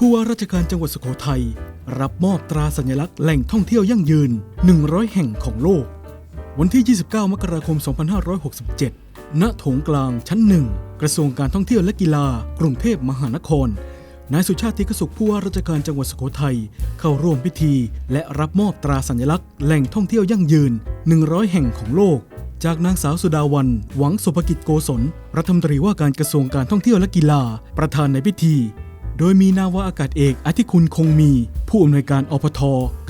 ผู้ว่าราชการจังหวัดสุโขทัยรับมอบตราสัญลักษณ์แหล่งท่องเที่ยวยั่งยืน 100 แห่งของโลก วันที่ 29 มกราคม 2567 ณ โถงกลางชั้นหนึ่ง กระทรวงการท่องเที่ยวและกีฬา กรุงเทพมหานคร นายสุชาติธิกสุขผู้ว่าราชการจังหวัดสุโขทัยเข้าร่วมพิธี และรับมอบตราสัญลักษณ์แหล่งท่องเที่ยวยั่งยืน 100 แห่งของโลก จากนางสาวสุดาวัน หวังสุภกิจโกศล รัฐมนตรีว่าการกระทรวงการท่องเที่ยวและกีฬา ประธานในพิธี โดยมีนาวาอากาศเอกอธิคุณคงมี ผู้อำนวยการอพท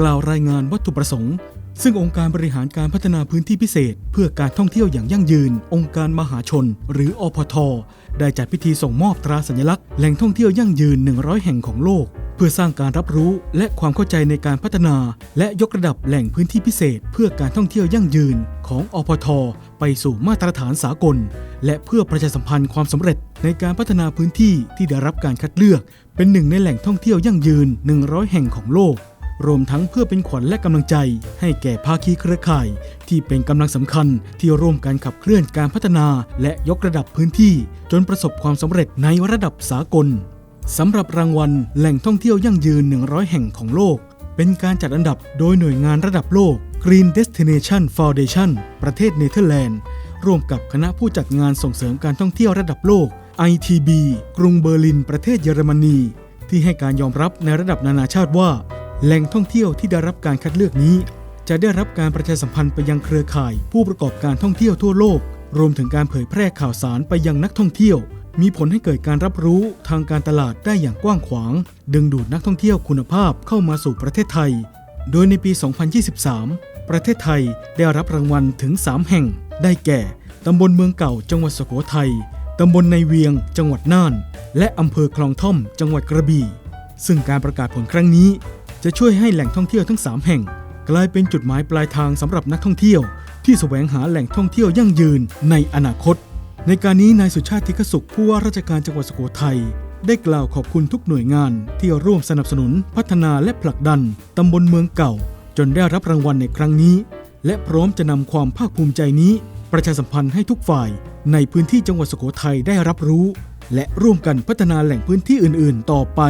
กล่าวรายงานวัตถุประสงค์ ซึ่งองค์การบริหารการพัฒนาพื้นที่พิเศษ เพื่อการท่องเที่ยวอย่างยั่งยืน องค์การมหาชน หรืออพท ได้จัดพิธีส่งมอบตราสัญลักษณ์แหล่งท่องเที่ยวยั่งยืน 100 แห่งของโลก เพื่อสร้างการรับรู้และความเข้าใจในการพัฒนา และยกระดับแหล่งพื้นที่พิเศษ เพื่อการท่องเที่ยวยั่งยืนของอพท ไปสู่มาตรฐานสากล และเพื่อประชาสัมพันธ์ความสำเร็จในการพัฒนาพื้นที่ที่ได้รับการคัดเลือก เป็นหนึ่งในแหล่งท่องเที่ยวยั่งยืน 100 แห่งของโลก รวมทั้งเพื่อเป็นขวัญและกำลังใจ ให้แก่ภาคีเครือข่าย ที่เป็นกำลังสำคัญที่ร่วมกันขับเคลื่อนการพัฒนา และยกระดับพื้นที่ จนประสบความสำเร็จในระดับสากลสำหรับรางวัลแหล่งท่องเที่ยวยั่งยืน 100 แห่งของโลก เป็นการจัดอันดับโดยหน่วยงานระดับโลก Green Destination Foundation ประเทศเนเธอร์แลนด์ ร่วมกับคณะผู้จัดงานส่งเสริมการท่องเที่ยวระดับโลก ITB กรุงเบอร์ลิน ประเทศเยอรมนี ที่ให้การยอมรับในระดับนานาชาติว่า แหล่งท่องเที่ยวที่ได้รับการคัดเลือกนี้ จะได้รับการประชาสัมพันธ์ไปยังเครือข่าย ผู้ประกอบการท่องเที่ยวทั่วโลก รวมถึงการเผยแพร่ข่าวสารไปยังนักท่องเที่ยว มีผลให้เกิดการรับรู้ทางการตลาดได้อย่างกว้างขวาง ดึงดูดนักท่องเที่ยวคุณภาพเข้ามาสู่ประเทศไทย โดยในปี 2023 ประเทศไทยได้รับรางวัลถึง 3 แห่ง ได้แก่ ตำบลเมืองเก่าจังหวัดสุโขทัย ตำบลในเวียงจังหวัดน่าน และอำเภอคลองท่อม จังหวัดกระบี่ ซึ่งการประกาศผลครั้งนี้ จะช่วยให้แหล่งท่องเที่ยวทั้ง 3 แห่ง กลายเป็นจุดหมายปลายทางสำหรับนักท่องเที่ยว ที่แสวงหาแหล่งท่องเที่ยวยั่งยืนในอนาคต ในการนี้นายสุชาติธิกสุขผู้ว่าราชการจังหวัดสุโขทัยได้กล่าวขอบคุณทุกหน่วยงานที่ร่วมสนับสนุนพัฒนาและผลักดันตำบลเมืองเก่า จนได้รับรางวัลในครั้งนี้ และพร้อมจะนำความภาคภูมิใจนี้ ประชาสัมพันธ์ให้ทุกฝ่ายในพื้นที่จังหวัดสุโขทัยได้รับรู้ และร่วมกันพัฒนาแหล่งพื้นที่อื่น ๆ ต่อไป